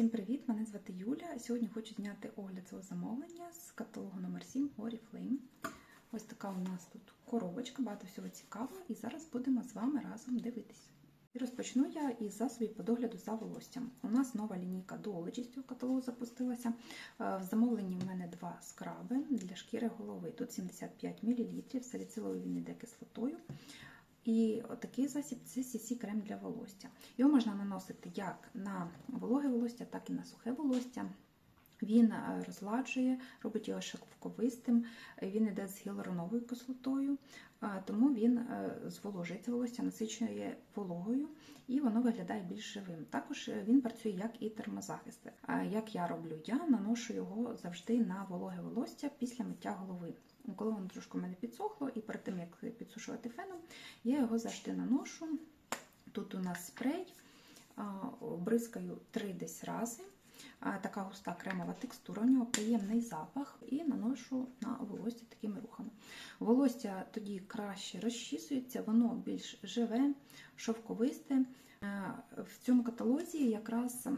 Всім привіт! Мене звати Юля. Сьогодні хочу зняти огляд свого замовлення з каталогу номер 7 Oriflame. Ось така у нас тут коробочка, багато всього цікавого, і зараз будемо з вами разом дивитись. І розпочну я із засобів по догляду за волоссям. У нас нова лінійка Duology цього каталогу запустилася. Е, В замовленні в мене два скраби для шкіри голови. Тут 75 мл, саліциловий він іде кислотою. І такий засіб це cc крем для волосся. Його можна наносити як на вологе волосся, так і на сухе волосся. Він е, розладжує, робить його шовковистим, він йде з гіалуроновою кислотою, е, тому він е, зволожується волосся, насичує вологою і воно виглядає більш живим. Також він працює як і термозахист. Як я роблю, я наношу його завжди на вологе волосся після миття голови. Коли воно трошки в мене підсохло, і перед тим як підсушувати феном, я його завжди наношу. Тут у нас спрей, бризкаю три десь рази. Така густа кремова текстура, у нього приємний запах, і наношу на волосся такими рухами. Волосся тоді краще розчісується, воно більш живе, шовковисте. В цьому каталозі якраз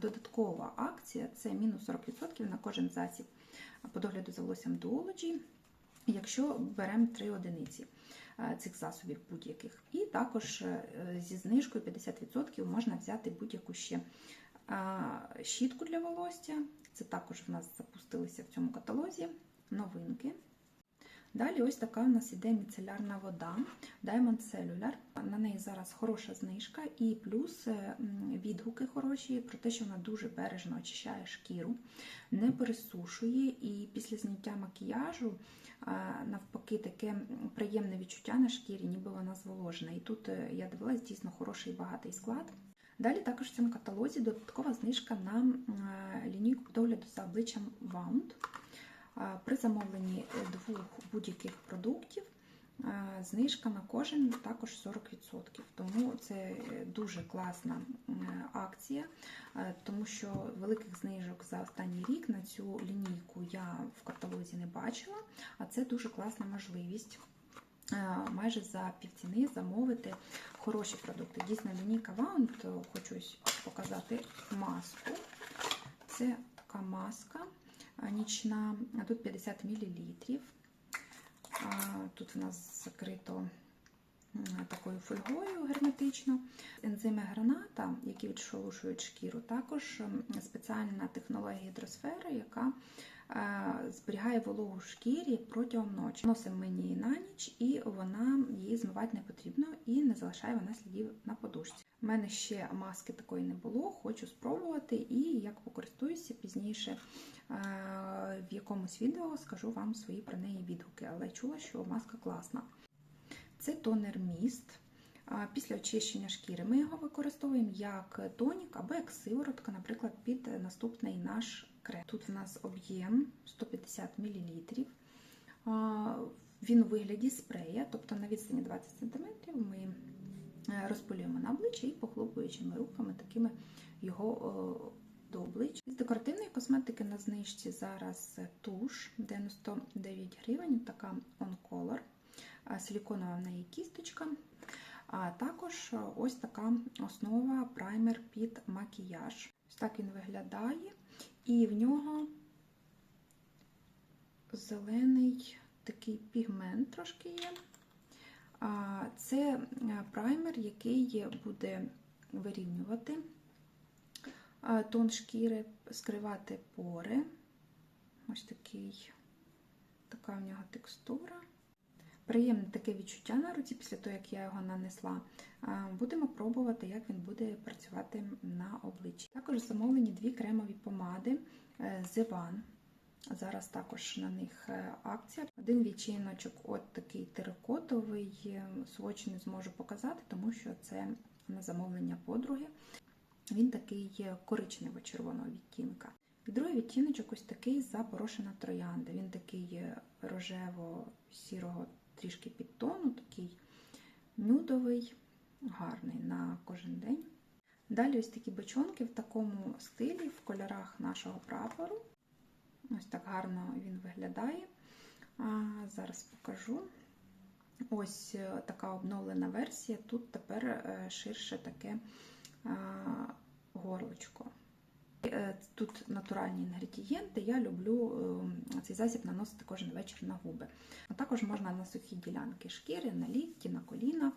додаткова акція це мінус 40% на кожен засіб по догляду за волоссям Duology, якщо беремо 3 одиниці цих засобів будь-яких. І також зі знижкою 50% можна взяти будь-яку ще щітку для волосся. Це також в нас запустилися в цьому каталозі новинки. Далі ось така у нас іде міцелярна вода Diamond Cellular. На неї зараз хороша знижка, і плюс відгуки хороші про те, що вона дуже бережно очищає шкіру, не пересушує, і після зняття макіяжу, навпаки, таке приємне відчуття на шкірі, ніби вона зволожена. І тут е, я дивилась дійсно хороший багатий склад. Далі також в цьому каталозі додаткова знижка на лінійку догляду за обличчям Wound. При замовленні двох будь-яких продуктів знижка на кожен також 40%. Тому це дуже класна акція, тому що великих знижок за останній рік на цю лінійку я в каталозі не бачила, а це дуже класна можливість. Майже за півціни замовити хороші продукти. Дійсно, лінійка Wound, хочу показати маску. Це така маска нічна, тут 50 мл. Тут в нас закрито такою фольгою герметично. Ензими граната, які відшелушують шкіру, також спеціальна технологія гідросфери, яка зберігає вологу в шкірі протягом ночі. Носимо мені її на ніч, і вона її змивати не потрібно і не залишає вона слідів на подушці. У мене ще маски такої не було, хочу спробувати і як покористуюся пізніше в якомусь відео скажу вам свої про неї відгуки, але чула, що маска класна. Це тонер міст. Після очищення шкіри ми його використовуємо як тонік або як сиворотка, наприклад, під наступний наш крем. Тут в нас об'єм 150 мл. Він у вигляді спрея, тобто на відстані 20 см ми розпилюємо на обличчя і похлопуючими руками такими його до обличчя. З декоративної косметики на знижці зараз туш 99 гривень, така On Color, силіконова в неї кісточка. А також ось така основа праймер під макіяж. Ось так він виглядає, і в нього зелений такий пігмент трошки є. Це праймер, який буде вирівнювати тон шкіри, скривати пори. Ось такий, така в нього текстура. Приємне таке відчуття на руці після того, як я його нанесла. Будемо пробувати, як він буде працювати на обличчі. Також замовлені дві кремові помади The One. Зараз також на них е, акція. Один відчиночок, от такий теракотовий, сводч не зможу показати, тому що це на замовлення подруги. Він такий коричнево-червоного відтінка. І другий відтіночок ось такий запорошена троянда. Він такий рожево-сірого трішки підтону, такий нюдовий, гарний на кожен день. Далі ось такі бочонки в такому стилі, в кольорах нашого прапору. Ось так гарно він виглядає. Зараз покажу. Ось така обновлена версія. Тут тепер ширше таке горлочко. Е, Тут натуральні інгредієнти. Я люблю е, цей засіб наносити кожен вечір на губи. А також можна на сухі ділянки шкіри, на лікті, на коліна.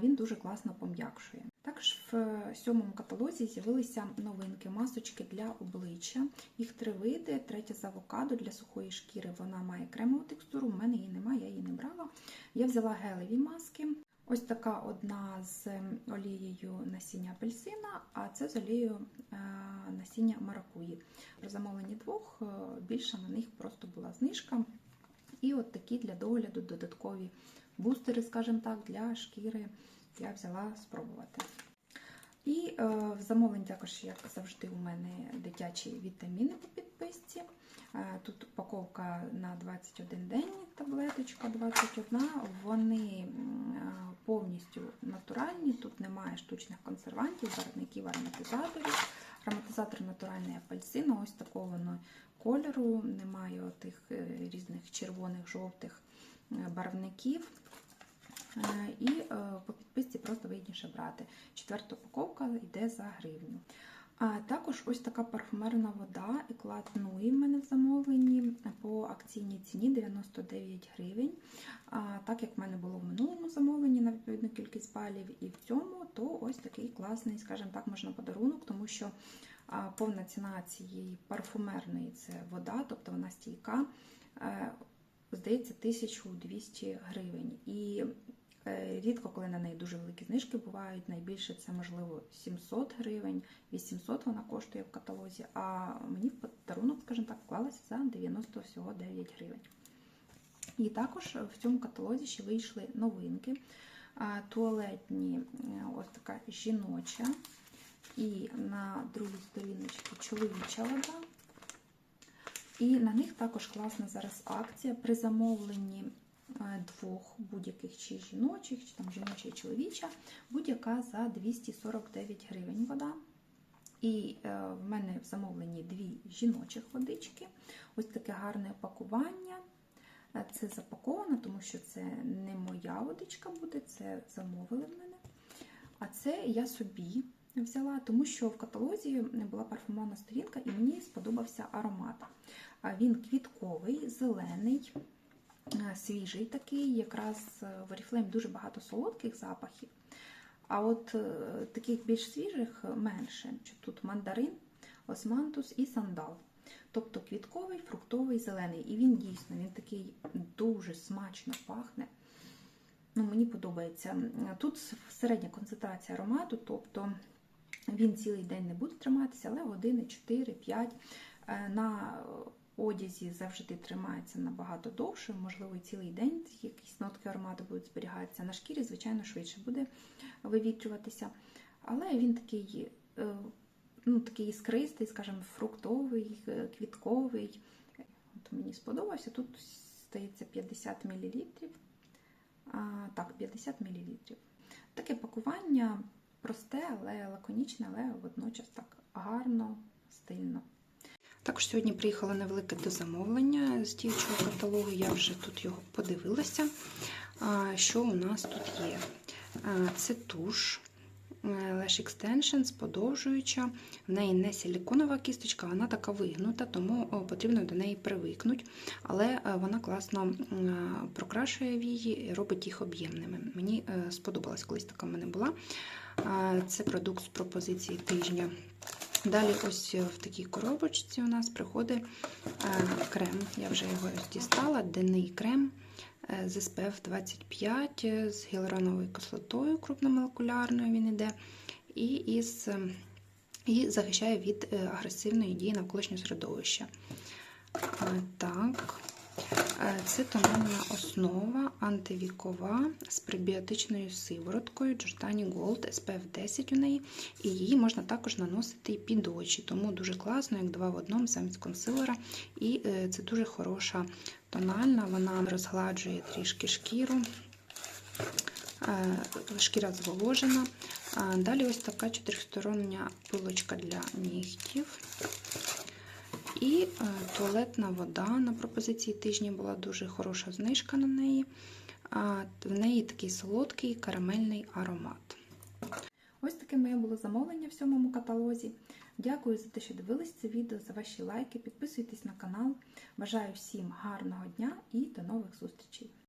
Він дуже класно пом'якшує. Також в сьомому каталозі з'явилися новинки, масочки для обличчя. Їх три види. Третя з авокадо для сухої шкіри. Вона має кремову текстуру. У мене її немає, я її не брала. Я взяла гелеві маски. Ось така одна з олією насіння апельсина, а це з олією е, насіння маракуї. При замовленні двох е, більше на них просто була знижка. І от такі для догляду додаткові бустери, скажімо так, для шкіри я взяла спробувати. Е, в замовленні також, як завжди, у мене дитячі вітаміни по підписці. Е, тут упаковка на 21 день, таблеточка 21. Вони е, повністю натуральні, тут немає штучних консервантів, барвників, ароматизаторів. Ароматизатор натуральний апельсин, ось такого воно кольору, немає тих різних червоних, жовтих барвників. Е, І е, по підписці просто вигідніше брати. Четверта упаковка йде за гривню. А також ось така парфумерна вода Еклат Нуї в мене в замовленні по акційній ціні 99 гривень. Так як в мене було в минулому замовленні на відповідну кількість балів і в цьому, то ось такий класний, скажімо так, можна подарунок, тому що повна ціна цієї парфумерної це вода, тобто вона стійка. е, Здається, 1200 гривень. І Е, Рідко, коли на неї дуже великі знижки бувають. Найбільше це можливо 700 гривень, 800 вона коштує в каталозі. А мені в подарунок, скажімо так, вклалася за 90 всього 9 гривень. І також в цьому каталозі ще вийшли новинки. Туалетні, е, ось така жіноча, і на другій сторіночці чоловіча вода. І на них також класна зараз акція при замовленні е, двох будь-яких чи жіночих, чи там жіноча і чоловіча, будь-яка за 249 гривень вода. І е, в мене в замовленні дві жіночих водички. Ось таке гарне опакування. Е, Це запаковано, тому що це не моя водичка буде, це замовили в мене. А це я собі взяла, тому що в каталозі була парфумована сторінка, і мені сподобався аромат. Він квітковий, зелений, е, свіжий такий. Якраз е, в Oriflame дуже багато солодких запахів. А от е, таких більш свіжих менше. Тут мандарин, османтус і сандал. Тобто квітковий, фруктовий, зелений. І він дійсно він такий дуже смачно пахне. Ну, Мені подобається. Тут середня концентрація аромату, тобто він цілий день не буде триматися, але години 4-5 на одязі завжди тримається набагато довше, можливо, цілий день якісь нотки аромату будуть зберігатися. На шкірі, звичайно, швидше буде вивітрюватися. Але він такий, е, ну, такий іскристий, скажімо, фруктовий, е, квітковий. От Мені сподобався. Тут стається 50 мл. А, так, 50 мл. Таке пакування просте, але лаконічне, але водночас так гарно, стильно. Також сьогодні приїхало невелике дозамовлення з дівчого каталогу. Я вже тут його подивилася. Що у нас тут є? Це туш Lash Extensions, подовжуюча. В неї не силіконова кісточка, вона така вигнута, тому потрібно до неї привикнути. Але вона класно прокрашує вії і робить їх об'ємними. Мені сподобалась, колись така в мене була. Це продукт з пропозиції тижня. Далі, ось в такій коробочці у нас приходить крем. Я вже його дістала, денний крем з SPF 25 з гіалуроновою кислотою крупномолекулярною він іде, і, із, і захищає від агресивної дії навколишнього середовища. Так. Це тональна основа антивікова з пребіотичною сивороткою Giordani Gold SPF 10 у неї, і її можна також наносити і під очі, тому дуже класно, як два в одному замість консилера. І це дуже хороша тональна, вона розгладжує трішки шкіру, шкіра зволожена. Далі ось така чотирьохстороння пилочка для нігтів. І е, туалетна вода на пропозиції тижня була дуже хороша знижка на неї. В неї такий солодкий карамельний аромат. Ось таке моє було замовлення в сьомому каталозі. Дякую за те, що дивились це відео, за ваші лайки. Підписуйтесь на канал. Бажаю всім гарного дня і до нових зустрічей!